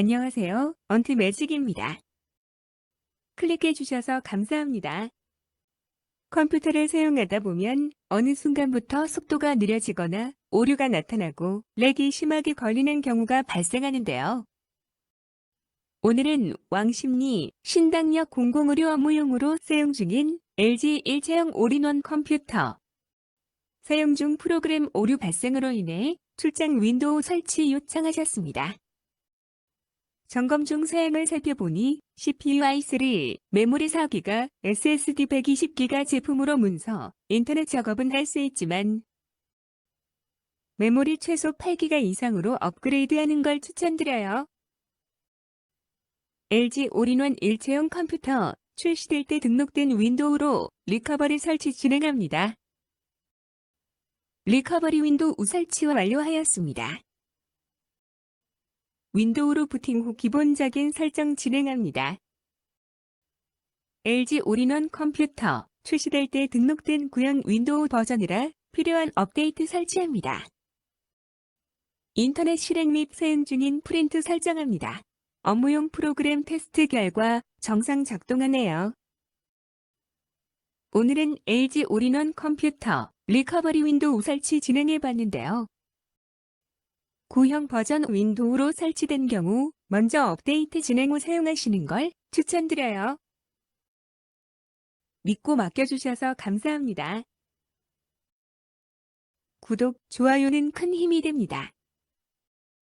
안녕하세요. 언트 매직입니다. 클릭해 주셔서 감사합니다. 컴퓨터를 사용하다 보면 어느 순간부터 속도가 느려지거나 오류가 나타나고 렉이 심하게 걸리는 경우가 발생하는데요. 오늘은 왕십리 신당역 공공의료 업무용으로 사용 중인 LG 일체형 올인원 컴퓨터 사용 중 프로그램 오류 발생으로 인해 출장 윈도우 설치 요청하셨습니다. 점검 중 사양을 살펴보니 CPU i3, 메모리 4기가, SSD 120기가 제품으로 문서, 인터넷 작업은 할 수 있지만 메모리 최소 8기가 이상으로 업그레이드하는 걸 추천드려요. LG 올인원 일체형 컴퓨터 출시될 때 등록된 윈도우로 리커버리 설치 진행합니다. 리커버리 윈도우 설치와 완료하였습니다. 윈도우로 부팅 후 기본적인 설정 진행합니다. LG 올인원 컴퓨터 출시될 때 등록된 구형 윈도우 버전이라 필요한 업데이트 설치합니다. 인터넷 실행 및 사용 중인 프린트 설정합니다. 업무용 프로그램 테스트 결과 정상 작동하네요. 오늘은 LG 올인원 컴퓨터 리커버리 윈도우 설치 진행해 봤는데요. 구형 버전 윈도우로 설치된 경우 먼저 업데이트 진행 후 사용하시는 걸 추천드려요. 믿고 맡겨주셔서 감사합니다. 구독, 좋아요는 큰 힘이 됩니다.